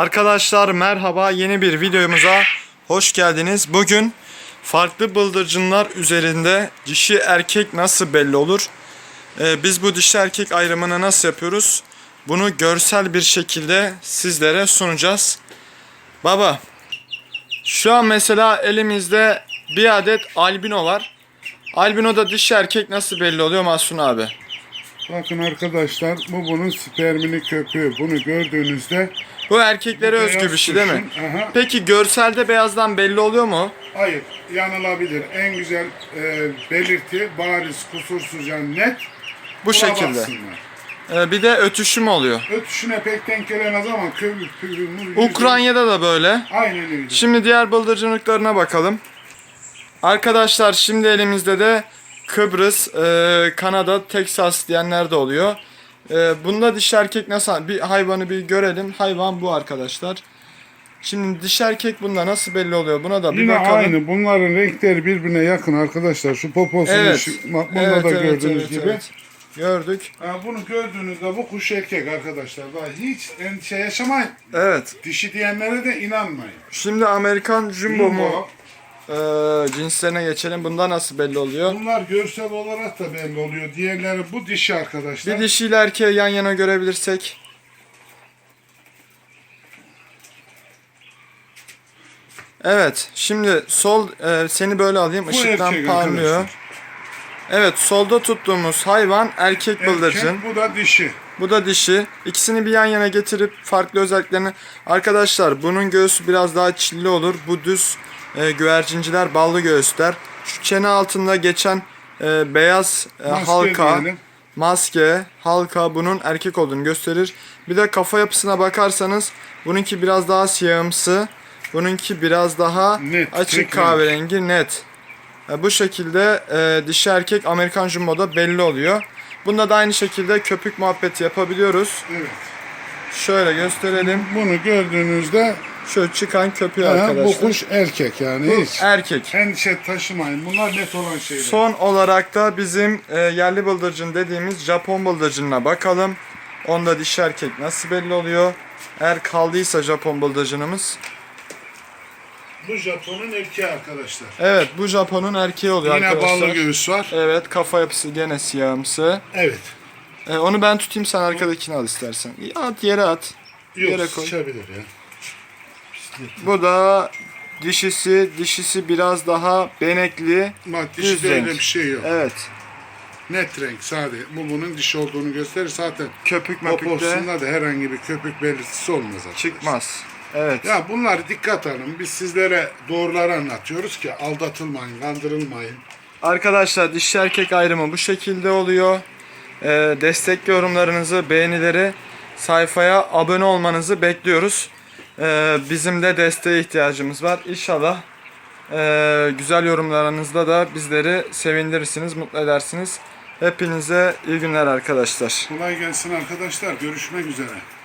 Arkadaşlar merhaba yeni bir videomuza hoş geldiniz. Bugün farklı bıldırcınlar üzerinde dişi erkek nasıl belli olur? Ee, biz bu dişi erkek ayrımını nasıl yapıyoruz? Bunu görsel bir şekilde sizlere sunacağız. Baba şu an mesela elimizde bir adet albino var. Albino'da dişi erkek nasıl belli oluyor Mahsun abi? Bakın arkadaşlar bu bunun spermini köpüğü. Bunu gördüğünüzde Bu erkeklere Bu özgü beyaz bir şey değil mi? aha. Peki görselde beyazdan belli oluyor mu? hayır yanılabilir. En güzel e, belirti bariz kusursuz yani net. Bu buna şekilde. baksınlar. Ee, bir de ötüşüm oluyor. Ötüşüne pek denk gelemez ama köpük püvü Ukrayna'da da böyle. Aynen öyle. Şimdi diğer bıldırcınlıklarına bakalım. Arkadaşlar şimdi elimizde de Kıbrıs, e, Kanada, Teksas diyenler de oluyor. E, bunda dişi erkek nasıl? Bir hayvanı bir görelim. Hayvan bu arkadaşlar. Şimdi dişi erkek bunda nasıl belli oluyor? Buna da bir Yine bakalım. aynı. Bunların renkleri birbirine yakın arkadaşlar. Şu poposunu Evet. şu- bak bunda Evet, da evet, gördüğünüz evet, gibi. evet. Gördük. Ha, bunu gördüğünüzde bu kuş erkek arkadaşlar. Daha hiç endişe yaşamayın. Evet. Dişi diyenlere de inanmayın. Şimdi Amerikan Jumbo mu? Jumbo. E, cinslerine geçelim. Bunda nasıl belli oluyor? Bunlar görsel olarak da belli oluyor. Diğerleri bu dişi arkadaşlar. Bir dişiyle erkeği yan yana görebilirsek. Evet, şimdi sol e, seni böyle alayım. Bu Işıktan parlıyor. arkadaşlar. Evet, solda tuttuğumuz hayvan erkek bıldırcın. Erkek, bu da dişi. Bu da dişi. İkisini bir yan yana getirip farklı özelliklerini... Arkadaşlar bunun göğsü biraz daha çilli olur. Bu düz e, güvercinciler ballı göğüsler. Şu çene altında geçen e, beyaz e, Maske halka, diyelim. maske, halka bunun erkek olduğunu gösterir. Bir de kafa yapısına bakarsanız bununki biraz daha siyahımsı. Bununki biraz daha Net, açık tek renk. kahverengi net. E, bu şekilde e, dişi erkek Amerikan Jumbo'da belli oluyor. Bunda da aynı şekilde köpük muhabbeti yapabiliyoruz. Evet. Şöyle gösterelim. Bunu gördüğünüzde Şu çıkan köpüğü ha, arkadaşlar. bu kuş erkek yani hiç. Erkek. Endişe taşımayın. Bunlar net olan şeyler. Son olarak da bizim e, yerli bıldırcın dediğimiz Japon bıldırcınına bakalım. Onda dişi erkek nasıl belli oluyor? Eğer kaldıysa Japon bıldırcınımız. Bu Japon'un erkeği arkadaşlar. Evet bu Japon'un erkeği oluyor Yine arkadaşlar. ballı göğüs var. Evet kafa yapısı gene siyahımsı. Evet. E, onu ben tutayım sen arkadakini al istersen. At yere at. Yok Yere koy. sıçabilir ya. Bu da dişisi. Dişisi biraz daha benekli. Bak Düz dişide öyle bir şey yok. Evet. Net renk sade. Bu bunun dişi olduğunu gösterir. Zaten Köpük möpükte poposunda da herhangi bir köpük belirtisi olmaz. arkadaşlar. çıkmaz. Evet. Ya bunlar dikkat alın. Biz sizlere doğruları anlatıyoruz ki aldatılmayın, kandırılmayın. Arkadaşlar dişi erkek ayrımı bu şekilde oluyor. Ee, destek yorumlarınızı, beğenileri, sayfaya abone olmanızı bekliyoruz. Ee, bizim de desteğe ihtiyacımız var. İnşallah ee, güzel yorumlarınızda da bizleri sevindirirsiniz, mutlu edersiniz. Hepinize iyi günler arkadaşlar. Kolay gelsin arkadaşlar. Görüşmek üzere.